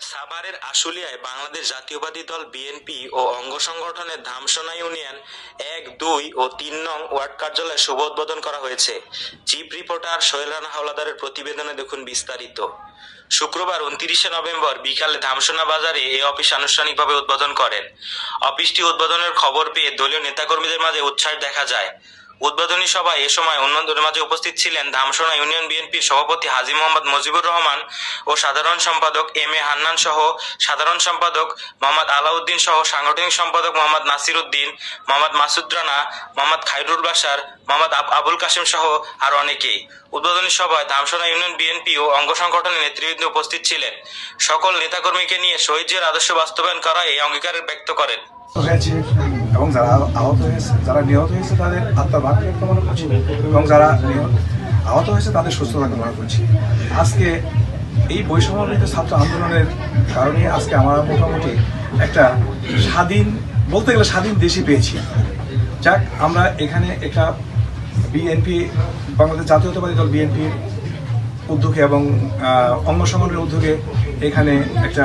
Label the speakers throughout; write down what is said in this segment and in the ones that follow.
Speaker 1: সাভারের আশুলিয়ায় বাংলাদেশ জাতীয়বাদী দল বিএনপি ও অঙ্গ সংগঠনের ধামসোনা ইউনিয়ন এক, দুই ও তিন নং ওয়ার্ড কার্যালয়ে শুভ উদ্বোধন করা হয়েছে। চিফ রিপোর্টার সোহেল রানা হাওলাদারের প্রতিবেদনে দেখুন বিস্তারিত। শুক্রবার উনত্রিশে নভেম্বর বিকালে ধামসোনা বাজারে এই অফিস আনুষ্ঠানিকভাবে উদ্বোধন করেন। অফিসটি উদ্বোধনের খবর পেয়ে দলীয় নেতাকর্মীদের মাঝে উৎসাহ দেখা যায়। উদ্বোধনী সভায় এ সময় অন্যদের মাঝে উপস্থিত ছিলেন ধামসোনা ইউনিয়ন বিএনপির সভাপতি হাজি মোহাম্মদ মুজিবুর রহমান ও সাধারণ সম্পাদক এম এ হান্নান সহ সাধারণ সম্পাদক মোহাম্মদ আলাউদ্দিন সহ সাংগঠনিক সম্পাদক মোহাম্মদ নাসির উদ্দিন, মোহাম্মদ মাসুদ রানা, মোহাম্মদ খাইরুল বাসার মোহাম্মদ আব- আবুল কাসিম সহ আর অনেকেই। উদ্বোধনী সভায় ধামসোনা ইউনিয়ন বিএনপি ও অঙ্গ সংগঠনের নেতৃবৃন্দ উপস্থিত ছিলেন। সকল নেতাকর্মীকে নিয়ে শহীদের আদর্শ বাস্তবায়ন করা এই অঙ্গীকার ব্যক্ত করেন।
Speaker 2: হয়েছে। এবং যারা আহত হয়েছে, যারা নিহত হয়েছে, তাদের আত্মার ভাগ কামনা করছি। এবং যারা আহত হয়েছে, তাদের সুস্থতা কামনা করছি। আজকে এই বৈষম্যবৃত ছাত্র আন্দোলনের কারণে আজকে আমরা মোটামুটি একটা স্বাধীন, বলতে গেলে স্বাধীন দেশই পেয়েছি। যাক, আমরা এখানে একটা বিএনপি বাংলাদেশ জাতীয়তাবাদী দল বিএনপির উদ্যোগে এবং অঙ্গ সংগঠনের উদ্যোগে এখানে একটা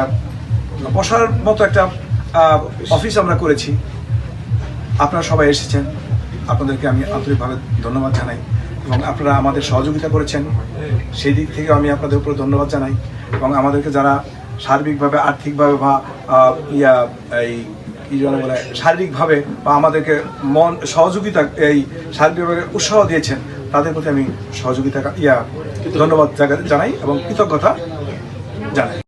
Speaker 2: বসার মতো একটা অফিস আমরা করেছি। আপনারা সবাই এসেছেন। আপনাদেরকে আমি আন্তরিকভাবে ধন্যবাদ জানাই এবং আপনারা আমাদের সহযোগিতা করেছেন। সেই দিক থেকে আমি আপনাদের উপর ধন্যবাদ জানাই এবং আমাদেরকে যারা সার্বিকভাবে, আর্থিকভাবে বা ইয়া, এই, কী যেন বলে শারীরিকভাবে বা আমাদেরকে মন, সহযোগিতা, এই শারীরিকভাবে উৎসাহ দিয়েছেন, তাদের প্রতি আমি সহযোগিতা, ইয়া, ধন্যবাদ জানাই এবং কৃতজ্ঞতা জানাই।